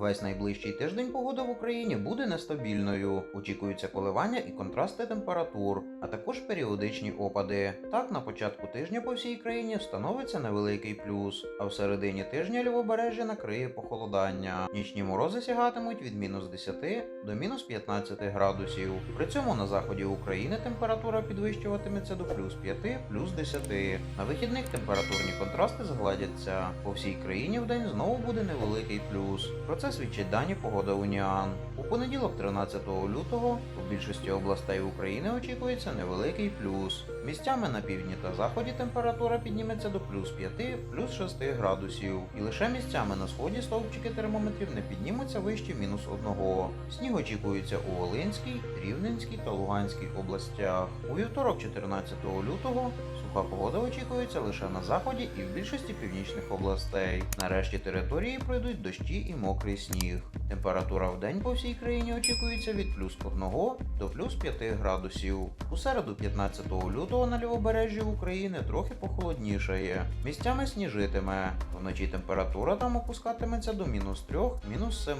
Весь найближчий тиждень погода в Україні буде нестабільною. Очікуються коливання і контрасти температур, а також періодичні опади. Так, на початку тижня по всій країні встановиться невеликий плюс, а в середині тижня лівобережжя накриє похолодання. Нічні морози сягатимуть від мінус 10 до мінус 15 градусів. При цьому на заході України температура підвищуватиметься до плюс 5, плюс 10. На вихідних температурні контрасти згладяться. По всій країні в день знову буде невеликий плюс. Про це свідчать дані погода Уніан. У понеділок, 13 лютого, у більшості областей України очікується невеликий плюс. Місцями на півдні та заході температура підніметься до плюс 5, плюс 6 градусів. І лише місцями на сході стовпчики термометрів не піднімуться вище мінус 1. Сніг очікується у Волинській, Рівненській та Луганській областях. У вівторок, 14 лютого, суха погода очікується лише на заході і в більшості північних областей. На решті території пройдуть дощі і мокрий сніг. Температура в день по всій країні очікується від плюс 1 до плюс 5 градусів. У середу, 15 лютого, на лівобережжі України трохи похолоднішає. Місцями сніжитиме. Вночі температура там опускатиметься до мінус 3, мінус 7,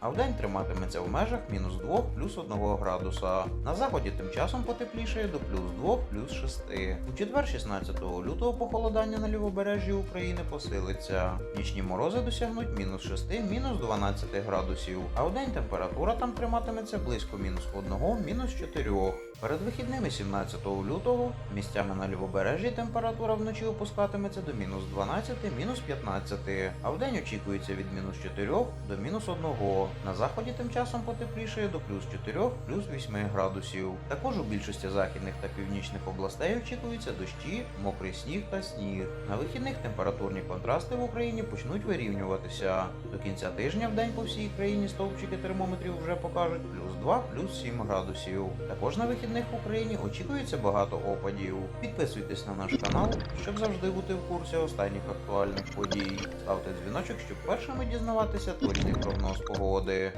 а вдень триматиметься в межах мінус 2, плюс 1 градуса. На заході тим часом потеплішає до плюс 2, плюс 6. У четвер, 16 лютого, похолодання на лівобережжі України посилиться. Нічні морози досягнуть мінус 6, мінус 12 градусів, а вдень температура там триматиметься близько мінус 1, мінус 4. Перед вихідними 17 лютого місцями на лівобережжі температура вночі опускатиметься до мінус 12, мінус 15, а вдень очікується від мінус 4 до мінус 1. На заході тим часом потеплішає до плюс 4, плюс 8 градусів. Також у більшості західних та північних областей очікуються дощі, мокрий сніг та сніг. На вихідних температурні контрасти в Україні почнуть вирівнюватися. До кінця тижня в день по всій країні стовпчики термометрів вже покажуть плюс 2, плюс 7 градусів. Також на вихідних в Україні очікується багато опадів. Підписуйтесь на наш канал, щоб завжди бути в курсі останніх актуальних подій. Ставте дзвіночок, щоб першими дізнаватися точний прогноз погоди.